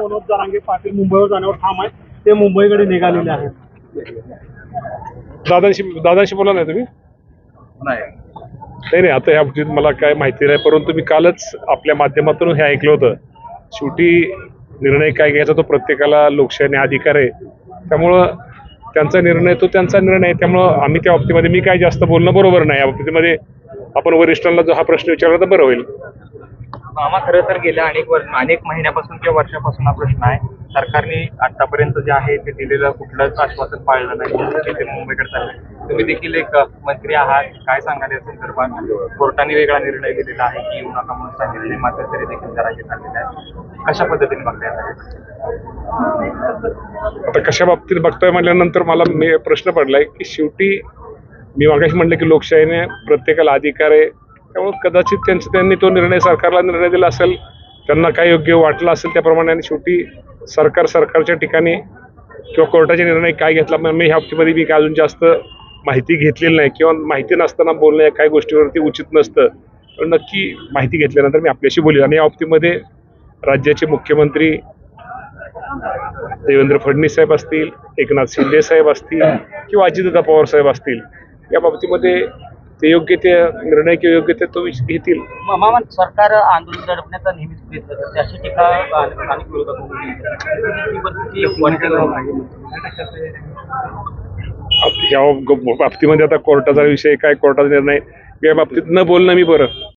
मनोज जरांगे पाटील मुंबईवर जाण्यावर ठाम आहे ते मुंबईकडे निघालेले आहेत. दादांशी दादांशी बोला नाही तुम्ही? नाही. नाही नाही आता या बाबतीत मला काय माहिती नाही परंतु मी कालच आपल्या माध्यमातून हे ऐकलं होतं. शेवटी निर्णय काय घ्यायचा तो प्रत्येकाला लोकशाहीने अधिकार आहे. त्यामुळं त्यांचा निर्णय तो त्यांचा निर्णय आहे. त्यामुळं आम्ही त्या बाबतीमध्ये मी काय जास्त बोलणं बरोबर नाही. या बाबतीमध्ये आपण वरिष्ठांना जो हा प्रश्न विचारला तर बरं होईल. मामा खरं तर गेल्या अनेक वर्ष अनेक महिन्यापासून किंवा वर्षापासून हा प्रश्न आहे. सरकारने आतापर्यंत जे आहे ते दिलेलं कुठलंच आश्वासन पाळलं नाही. ते मुंबईकडे चाललंय तुम्ही देखील एक मंत्री आहात. काय सांगाल या संदर्भात? कोर्टाने वेगळा निर्णय दिलेला आहे की येऊ नका म्हणून सांगितले. मात्र तरी देखील करायचे चाललेले आहे. कशा पद्धतीने बघताय आता आता कशा बाबतीत बघतोय म्हटल्यानंतर मला प्रश्न पडलाय की शेवटी मी मागाशी म्हटलं की लोकशाहीने प्रत्येकाला अधिकार आहे. त्यामुळे कदाचित त्यांचा त्यांनी तो निर्णय सरकारला निर्णय दिला असेल त्यांना काय योग्य वाटलं असेल त्याप्रमाणे आणि शेवटी सरकार सरकारच्या ठिकाणी किंवा कोर्टाचे निर्णय काय घेतला मी ह्या बाबतीमध्ये मी काय अजून जास्त माहिती घेतलेली नाही किंवा माहिती नसताना बोलणं या काही गोष्टीवरती उचित नसतं. पण नक्की माहिती घेतल्यानंतर मी आपल्याशी बोलेल आणि या बाबतीमध्ये राज्याचे मुख्यमंत्री देवेंद्र फडणवीस साहेब असतील एकनाथ शिंदे साहेब असतील किंवा अजितदादा पवार साहेब असतील या बाबतीमध्ये ते योग्य ते निर्णय किंवा योग्य ते तो घेतील. मामा सरकार आंदोलन दडपण्याचा नेहमीच प्रयत्न करते. अशी टीका स्थानिक विरोधकांनी या बाबतीमध्ये आता कोर्टाचा विषय काय कोर्टाचा निर्णय या बाबतीत न बोलणं मी बरं.